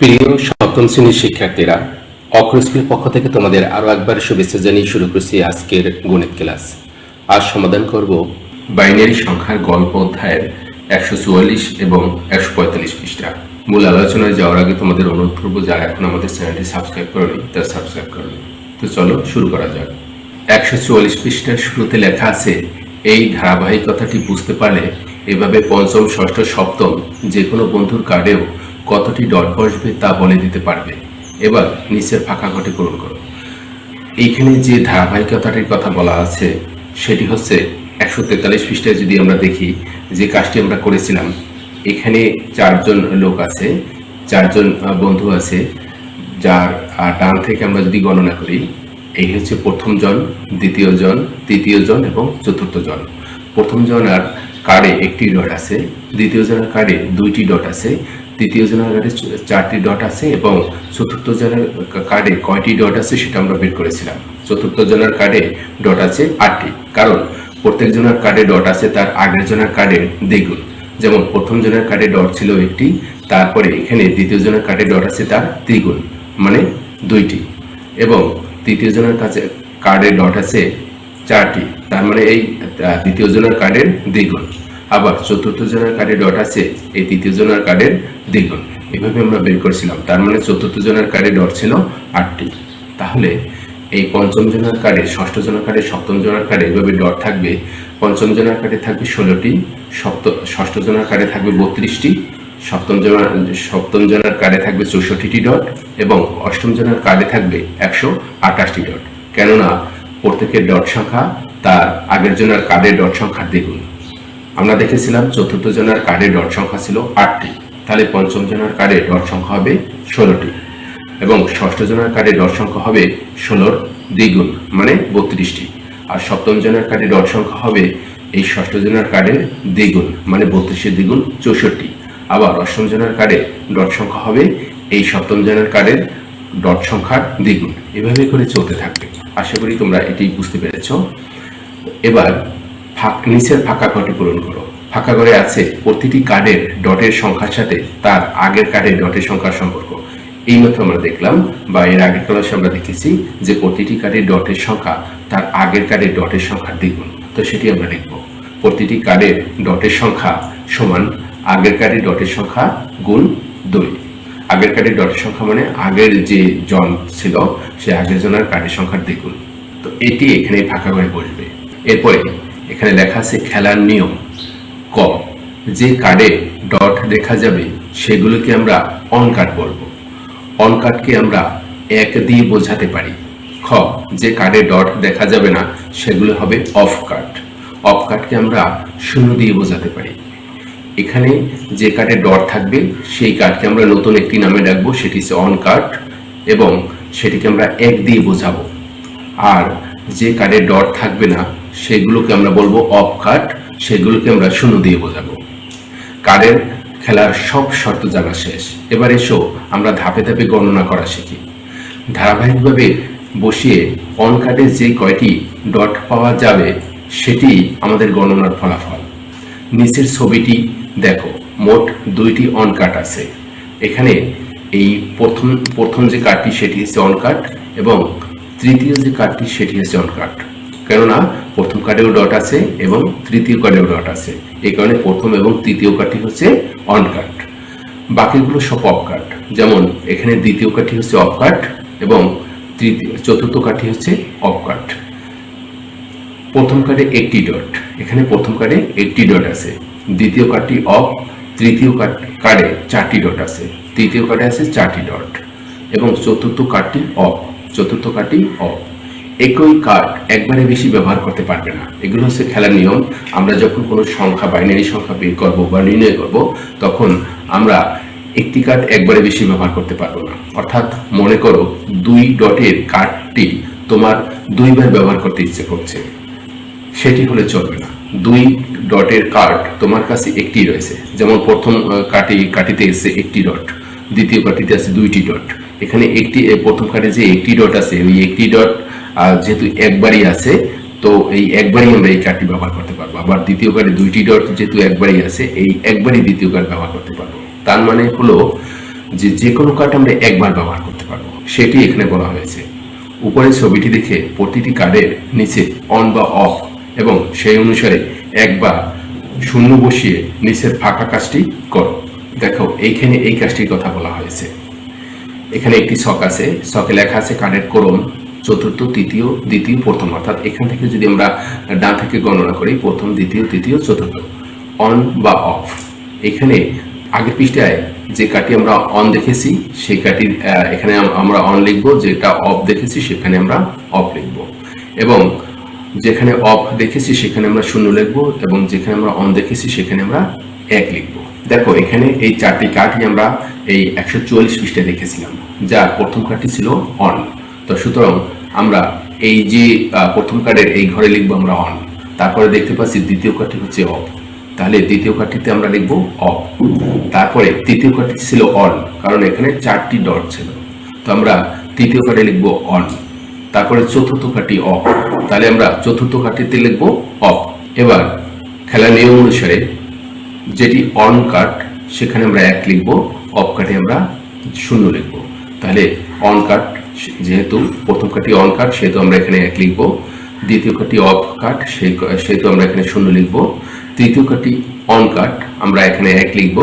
প্রিয় সপ্তম শ্রেণির শিক্ষার্থীরা অক্ষর স্কুলের পক্ষ থেকে তোমাদের আরও একবার শুভেচ্ছা জানিয়ে শুরু করছি আজকের গণিত ক্লাস। আজ সমাধান করব বাইনারি সংখ্যার গল্প অধ্যায়ের একশো চুয়াল্লিশ এবং একশো পঁয়তাল্লিশ পৃষ্ঠা। মূল আলোচনায় যাওয়ার আগে তোমাদের অনুরোধ করব, যারা এখন আমাদের চ্যানেলটি সাবস্ক্রাইব করেনি, তারা সাবস্ক্রাইব করবে তো চলো শুরু করা যাক। একশো চুয়াল্লিশ পৃষ্ঠার শুরুতে লেখা আছে, এই ধারাবাহিকতাটি বুঝতে পারলে এভাবে পঞ্চম, ষষ্ঠ, সপ্তম যে কোনো বন্ধুর কার্ডেও কতটি ডট বসবে তা বলে দিতে পারবে। এবার নিচের ফাঁকা ঘটে পূরণ করো। এইখানে যে ধারাবাহিকতাটির কথা বলা আছে, সেটি হচ্ছে একশো তেতাল্লিশ পৃষ্ঠায় যদি আমরা দেখি যে কাজটি আমরা করেছিলাম, এখানে চারজন লোক আছে, চারজন বন্ধু আছে, যার ডান থেকে আমরা যদি গণনা করি, এই হচ্ছে প্রথম জন দ্বিতীয় জন তৃতীয় জন এবং চতুর্থ জন প্রথম জন আর কার্ডে একটি ডট আছে দ্বিতীয় জনের কার্ডে দুইটি ডট আছে তৃতীয় জনের কার্ডে চারটি ডট আছে এবং চতুর্থ জনের কার্ডে কয়টি ডট আছে সেটা আমরা বের করেছিলাম। চতুর্থ জনের কার্ডে ডট আছে আটটি। কারণ প্রত্যেক জনের কার্ডে ডট আছে, তার আগের জনের কার্ডের দ্বিগুণ। যেমন প্রথম জনের কার্ডে ডট ছিল একটি, তারপরে এখানে দ্বিতীয় জনের কার্ডে ডট আছে তার দ্বিগুণ মানে দুইটি। এবং তৃতীয় জনের কাছে কার্ডে ডট আছে চারটি, তার মানে এই দ্বিতীয় জনের কার্ডের দ্বিগুণ। আবার চতুর্থ জনের কার্ডে ডট আছে এই তৃতীয় জনের কার্ডের দ্বিগুণ এভাবে আমরা বের করেছিলাম তার মানে চতুর্থ জনের কার্ডে ডট ছিল আটটি তাহলে এই পঞ্চম জনের কার্ডে ষষ্ঠ জনের কার্ডে সপ্তম জনের কার্ডে এভাবে ডট থাকবে পঞ্চম জনের কার্ডে থাকবে ষোলোটি সপ্ত ষষ্ঠ জনের কার্ডে থাকবে বত্রিশটি সপ্তম জনের সপ্তম জনের কার্ডে থাকবে চৌষট্টিটি ডট এবং অষ্টম জনের কার্ডে থাকবে একশো আঠাশটি ডট কেননা প্রত্যেকের ডট সংখ্যা তার আগের জনের কার্ডের ডট সংখ্যার দ্বিগুণ আমরা দেখেছিলাম চতুর্থ জনের কার্ডের ডট সংখ্যা ছিল আটটি। তাহলে পঞ্চম জনের কার্ডে ডট সংখ্যা হবে ষোলোটি এবং ষষ্ঠ জনের কার্ডে ডট সংখ্যা হবে ষোলোর দ্বিগুণ মানে বত্রিশটি। আর সপ্তম জনের কার্ডে ডট সংখ্যা হবে এই ষষ্ঠ জনের কার্ডের দ্বিগুণ মানে বত্রিশের দ্বিগুণ চৌষট্টি। আবার অষ্টম জনের কার্ডে ডট সংখ্যা হবে এই সপ্তম জনের কার্ডের ডট সংখ্যার দ্বিগুণ। এভাবে করে চলতে থাকবে। আশা করি তোমরা এটি বুঝতে পেরেছ। এবার ফাঁক, নিচের ফাঁকা ঘরটি পূরণ করো। ফাঁকা ঘরে আছে প্রতিটি কার্ডের ডটের সংখ্যার সাথে তার আগের কার্ডের ডটের সংখ্যার সম্পর্ক। এই মতো আমরা দেখলাম বা এর আগের ক্লাসে আমরা দেখেছি যে প্রতিটি কার্ডের ডটের সংখ্যা তার আগের কার্ডের ডটের সংখ্যার দ্বিগুণ। তো সেটি আমরা দেখব প্রতিটি কার্ডের ডটের সংখ্যা সমান আগের কার্ডের ডটের সংখ্যা গুণ দুই। আগের কার্ডের ডটের সংখ্যা মানে আগের যে জন ছিল, সে আগের জনের কার্ডের সংখ্যার দ্বিগুণ। তো এটি এখানে ফাঁকা করে বসবে। এরপরে এখানে লেখা আছে খেলার নিয়ম। ক, যে কার্ডে ডট দেখা যাবে, সেগুলোকে আমরা অন কার্ড বলব। অন কার্ডকে আমরা এক দিয়ে বোঝাতে পারি। খ, যে কার্ডে ডট দেখা যাবে না, সেগুলো হবে অফ কার্ড অফ কার্ডকে আমরা শূন্য দিয়ে বোঝাতে পারি। এখানে যে কার্ডে ডট থাকবে, সেই কার্ডকে আমরা নতুন একটি নামে ডাকবো, সেটি হচ্ছে অন কার্ড এবং সেটিকে আমরা এক দিয়ে বোঝাবো। আর যে কার্ডে ডট থাকবে না সেগুলোকে আমরা বলব অফ কার্ড সেগুলোকে আমরা শূন্য দিয়ে বোঝাবো। কার্ডের খেলার সব শর্ত জানা শেষ। এবার এসো আমরা ধাপে ধাপে গণনা করা শিখি। ধারাবাহিকভাবে বসিয়ে অন কার্ডে যে কয়টি ডট পাওয়া যাবে, সেটি আমাদের গণনার ফলাফল। নিচের ছবিটি দেখো, মোট দুইটি অন কাট আছে। এখানে এই প্রথম প্রথম যে কার্ডটি সেটি হচ্ছে অন কাট এবং তৃতীয় যে কার্ডটি সেটি হচ্ছে অন কাট কেননা প্রথম কার্ডেও ডট আছে এবং তৃতীয় কার্ডেও ডট আছে। এই কারণে প্রথম এবং তৃতীয় কার্ডটি হচ্ছে অন কাট বাকিগুলো সব অফ কাট যেমন এখানে দ্বিতীয় কার্ডটি হচ্ছে অফ কাট এবং তৃতীয় চতুর্থ কার্ডটি হচ্ছে অফ কাট প্রথম কার্ডে একটি ডট এখানে প্রথম কার্ডে একটি ডট আছে। দ্বিতীয় কার্ডটি অফ তৃতীয় কার্ড- কার্ডে চারটি ডট আছে। তৃতীয় কার্ডে আছে চারটি ডট এবং চতুর্থ কার্ডটি অফ চতুর্থ কার্ডটি অফ একই কার্ড একবারে বেশি ব্যবহার করতে পারবে না। এগুলো হচ্ছে খেলার নিয়ম। আমরা যখন কোনো সংখ্যা বাইনারি সংখ্যা বের করব বা নির্ণয় করব, তখন আমরা একটি কার্ড একবারে বেশি ব্যবহার করতে পারব না। অর্থাৎ মনে করো দুই ডটের কার্ডটি তোমার দুইবার ব্যবহার করতে ইচ্ছে করছে। সেটি হলে চলবে না। দুই ডটের কার্ড তোমার কাছে একটি রয়েছে। যেমন প্রথম কাটি কাটিতে এসে একটি ডট দ্বিতীয় কাটিতে আছে দুইটি ডট এখানে একটি প্রথম কার্ডে যে একটি ডট আছে ওই একটি ডট যেহেতু একবারই আছে, তো এই একবারই আমরা এই কার্ডটি ব্যবহার করতে পারব। আবার দ্বিতীয় কার্ডে দুইটি ডট যেহেতু একবারই আছে, এই একবারই দ্বিতীয় কার্ড ব্যবহার করতে পারব। তার মানে হলো যে যে কোনো কার্ড আমরা একবার ব্যবহার করতে পারব। সেটি এখানে বলা হয়েছে। উপরের ছবিটি দেখে প্রতিটি কার্ডের নিচে অন বা অফ এবং সেই অনুসারে এক বা শূন্য বসিয়ে নিচের ফাঁকা কাজটি করো। দেখো, এইখানে এই কাজটির কথা বলা হয়েছে। এখানে একটি ছক আছে। ছকে লেখা আছে কার্ডের ক্রম চতুর্থ তৃতীয় দ্বিতীয় প্রথম। অর্থাৎ এখান থেকে যদি আমরা ডান থেকে গণনা করি প্রথম দ্বিতীয় তৃতীয় চতুর্থ। অন বা অফ। এখানে আগের পৃষ্ঠায় যে কার্ডটি আমরা অন দেখেছি সেই আহ, এখানে আমরা অন লিখব যেটা অফ দেখেছি সেখানে আমরা অফ লিখব। এবং যেখানে অফ দেখেছি সেখানে আমরা শূন্য লিখব এবং যেখানে আমরা অন দেখেছি সেখানে আমরা এক লিখব। দেখো এখানে এই চারটি কার্ডই আমরা এই একশো চুয়াল্লিশ পৃষ্ঠায় দেখেছিলাম যা প্রথম কার্ডটি ছিল অন। তো সুতরাং আমরা এই যে প্রথম কার্ডের এই ঘরে লিখব আমরা অন তারপরে দেখতে পাচ্ছি দ্বিতীয় কার্ডটি হচ্ছে অফ তাহলে দ্বিতীয় কার্ডটিতে আমরা লিখব অফ তারপরে তৃতীয় কার্ডটি ছিল অন কারণ এখানে চারটি ডট ছিল, তো আমরা তৃতীয় কার্ডে লিখব অন তারপরে চতুর্থ কার্ডটি অফ তাহলে আমরা চতুর্থ কার্ডটিতে লিখব অফ এবার খেলার নিয়ম অনুসারে যেটি অন কার্ড সেখানে আমরা এক লিখব অফ কাটে আমরা শূন্য লিখব, তাহলে অন কাট যেহেতু প্রথম কাটি অন কাট সেহেতু আমরা এখানে এক লিখব। দ্বিতীয় কাটি অফ কাট সেই সেহেতু আমরা এখানে শূন্য লিখব। তৃতীয় কাটি অন কাট আমরা এখানে এক লিখব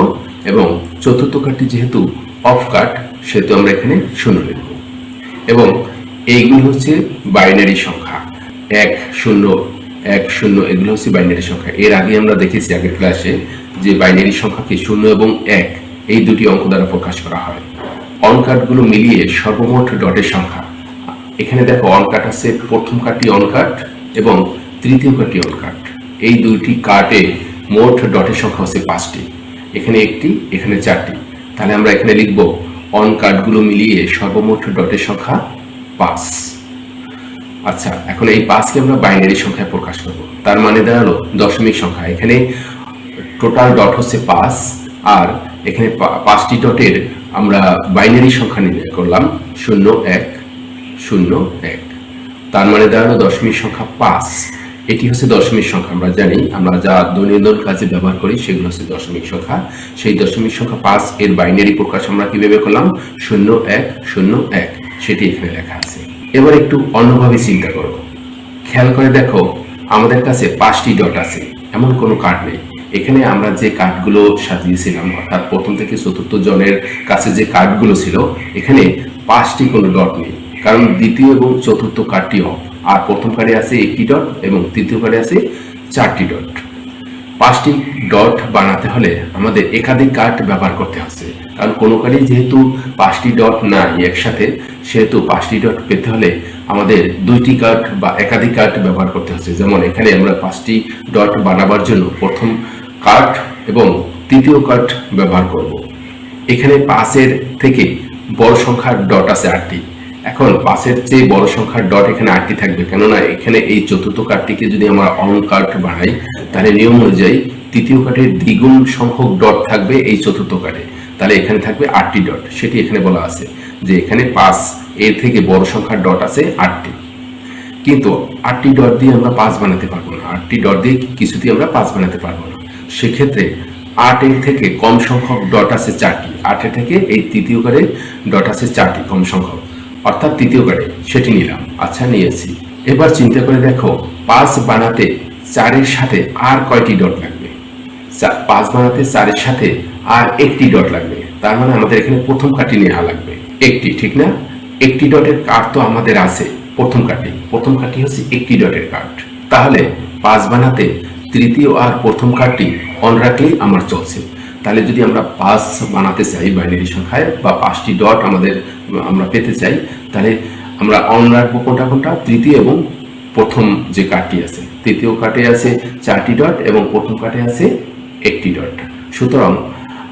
এবং চতুর্থ কাটি যেহেতু অফ কাট সেহেতু আমরা এখানে শূন্য লিখব। এবং এইগুলি হচ্ছে বাইনারি সংখ্যা। এক, শূন্য এক, শূন্য, এগুলো হচ্ছে বাইনারি সংখ্যা। এর আগে আমরা দেখেছি আগের ক্লাসে যে বাইনারি সংখ্যাকে শূন্য এবং এক, এই দুটি অঙ্ক দ্বারা প্রকাশ করা হয়। অনকাটগুলো মিলিয়ে সর্বমোট ডটের সংখ্যা। এখানে দেখো অনকাট আছে, প্রথম কার্ডটি অনকাট এবং তৃতীয় কার্ডটি অনকাট এই দুইটি কার্ডে মোট ডটের সংখ্যা হচ্ছে পাঁচটি। এখানে একটি, এখানে চারটি। তাহলে আমরা এখানে লিখব অন কার্ডগুলো মিলিয়ে সর্বমোট ডটের সংখ্যা পাঁচ। আচ্ছা এখন এই পাঁচকে আমরা বাইনারি সংখ্যায় প্রকাশ করব। তার মানে দাঁড়াল দশমিক সংখ্যা। এখানে টোটাল ডট হচ্ছে পাঁচ, আর এখানে পাঁচটি ডটের আমরা বাইনারি সংখ্যা নির্ণয় করলাম, শূন্য এক শূন্য এক। তার মানে দাঁড়াল দশমিক সংখ্যা পাঁচ। এটি হচ্ছে দশমিক সংখ্যা, আমরা জানি। আমরা যা দৈনন্দিন কাজে ব্যবহার করি, সেগুলো হচ্ছে দশমিক সংখ্যা। সেই দশমিক সংখ্যা পাঁচ এর বাইনারি প্রকাশ আমরা কীভাবে করলাম? শূন্য এক শূন্য এক। সেটি এখানে লেখা আছে। এবার একটু অন্যভাবে চিন্তা করো। খেয়াল করে দেখো, আমাদের কাছে পাঁচটি ডট আছে। এমন কোনো কার্ড নেই। এখানে আমরা যে কার্ডগুলো সাজিয়েছিলাম, অর্থাৎ প্রথম থেকে চতুর্থ জনের কাছে যে কার্ডগুলো ছিল, এখানে পাঁচটি কোনো ডট নেই। কারণ দ্বিতীয় এবং চতুর্থ কার্ডটি অফ আর প্রথম কার্ডে আছে একটি ডট এবং তৃতীয় কার্ডে আছে চারটি ডট। পাঁচটি ডট বানাতে হলে আমাদের একাধিক কার্ড ব্যবহার করতে হচ্ছে। কারণ কোনো কার্ডে যেহেতু পাঁচটি ডট নাই একসাথে, সেহেতু পাঁচটি ডট পেতে হলে আমাদের দুইটি কার্ড বা একাধিক কার্ড ব্যবহার করতে হচ্ছে। যেমন এখানে আমরা পাঁচটি ডট বানাবার জন্য প্রথম কার্ড এবং তৃতীয় কার্ড ব্যবহার করব। এখানে পাঁচের থেকে বড় সংখ্যার ডট আছে আটটি। এখন পাঁচের চেয়ে বড় সংখ্যার ডট এখানে আটটি থাকবে। কেননা এখানে এই চতুর্থ কার্ডটিকে যদি আমরা অন কার্ড বানাই, তাহলে নিয়ম অনুযায়ী তৃতীয় কার্ডের দ্বিগুণ সংখ্যক ডট থাকবে এই চতুর্থ কার্ডে। তাহলে এখানে থাকবে আটটি ডট। সেটি এখানে বলা আছে যে এখানে পাঁচ এর থেকে বড় সংখ্যার ডট আছে আটটি। কিন্তু আটটি ডট দিয়ে আমরা পাঁচ বানাতে পারব না। আটটি ডট দিয়ে কিছুতেই আমরা পাঁচ বানাতে পারব না। সেক্ষেত্রে আটের থেকে কম সংখ্যক ডট আছে চারটি। আটের থেকে এই তৃতীয় কারে ডট আছে চারটি কম সংখ্যক। অর্থাৎ তৃতীয় কারে সেটি নিলাম। আচ্ছা নিয়েছি এবার চিন্তা করে দেখো, পাঁচ বানাতে চারের সাথে আর কয়টি ডট লাগবে? পাঁচ বানাতে চারের সাথে আর একটি ডট লাগবে। তার মানে আমাদের এখানে প্রথম কাটি নেওয়া লাগবে। একটি, ঠিক না? একটি ডটের কার্ড তো আমাদের আছে, প্রথম কাটি প্রথম কাটি হচ্ছে একটি ডটের কার্ড তাহলে পাঁচ বানাতে তৃতীয় আর প্রথম কার্ডটি অন রাখলেই আমার চলছে। তাহলে যদি আমরা পাঁচ বানাতে চাই বাইনারি সংখ্যায় বা পাঁচটি ডট আমাদের, আমরা পেতে চাই, তাহলে আমরা অন রাখব কোনটা কোনটা? তৃতীয় এবং প্রথম যে কার্ডটি আছে। তৃতীয় কার্ডে আছে চারটি ডট এবং প্রথম কার্ডে আছে একটি ডট সুতরাং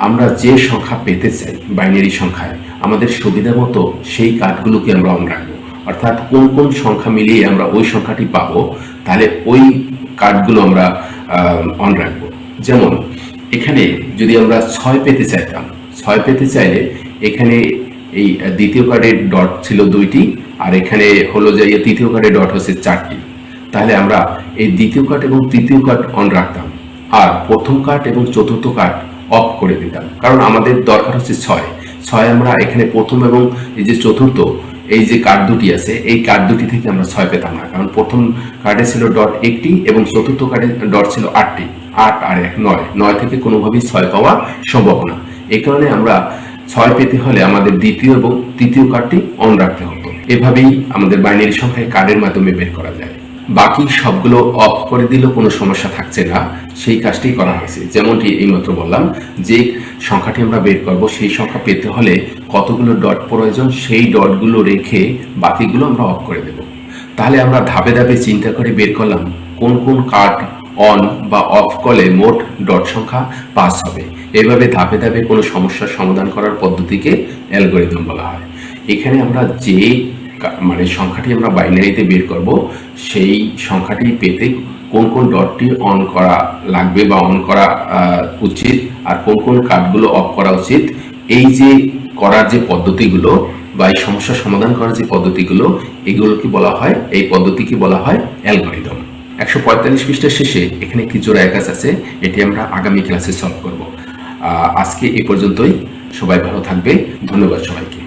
আমরা যে সংখ্যা পেতে চাই বাইনারি সংখ্যায়, আমাদের সুবিধা মতো সেই কার্ডগুলোকে আমরা অন রাখব। অর্থাৎ কোন কোন সংখ্যা মিলিয়ে আমরা ওই সংখ্যাটি পাবো, তাহলে ওই কার্ডগুলো আমরা অন রাখব। যেমন, এখানে যদি আমরা ছয় পেতে চাইতাম, ছয় পেতে চাইলে এখানে এই দ্বিতীয় কার্ডের ডট ছিল দুইটি, আর এখানে হলো যে তৃতীয় কার্ডের ডট হচ্ছে চারটি। তাহলে আমরা এই দ্বিতীয় কার্ড এবং তৃতীয় কার্ড অন রাখতাম। আর প্রথম কার্ড এবং চতুর্থ কার্ড অফ করে দিতাম। কারণ আমাদের দরকার হচ্ছে ছয়। ছয় আমরা এখানে প্রথম এবং এই যে চতুর্থ, এই যে কার্ড দুটি আছে, এই কার্ড দুটি থেকে আমরা ছয় পেতাম না। কারণ প্রথম কার্ডে ছিল ডট একটি এবং চতুর্থ কার্ডে ডট ছিল আটটি। আট আর এক নয়। নয় থেকে কোনোভাবেই ছয় পাওয়া সম্ভব না। এই কারণে আমরা ছয় পেতে হলে আমাদের দ্বিতীয় এবং তৃতীয় কার্ডটি অন রাখতে হতো। এভাবেই আমাদের বাইনারি সংখ্যায় কার্ডের মাধ্যমে বের করা যায়। বাকি সবগুলো অফ করে দিলেও কোনো সমস্যা থাকছে না। সেই কাজটি করা হয়েছে। যেমনটি এইমাত্র বললাম যে সংখ্যাটি আমরা বের করব, সেই সংখ্যা পেতে হলে কতগুলো ডট প্রয়োজন, সেই ডটগুলো রেখে বাকিগুলো আমরা অফ করে দেব। তাহলে আমরা ধাপে ধাপে চিন্তা করে বের করলাম কোন কোন কার্ড অন বা অফ করলে মোট ডট সংখ্যা পাস হবে। এভাবে ধাপে ধাপে কোনো সমস্যার সমাধান করার পদ্ধতিকে অ্যালগোরিদম বলা হয়। এখানে আমরা যে মানে সংখ্যাটি আমরা বাইনারিতে বের করব, সেই সংখ্যাটি পেতে কোন কোন ডটটি অন করা লাগবে বা অন করা উচিত আর কোন কোন কার্ডগুলো অফ করা উচিত। এই যে করার যে পদ্ধতিগুলো বা এই সমস্যা সমাধান করার যে পদ্ধতিগুলো, এগুলোকে বলা হয়, এই পদ্ধতিকে বলা হয় অ্যালগোরিদম। একশো পঁয়তাল্লিশ পৃষ্ঠার শেষে এখানে একটি জোড়া একাজ আছে, এটি আমরা আগামী ক্লাসে সলভ করব। আজকে এ পর্যন্তই। সবাই ভালো থাকবে। ধন্যবাদ সবাইকে।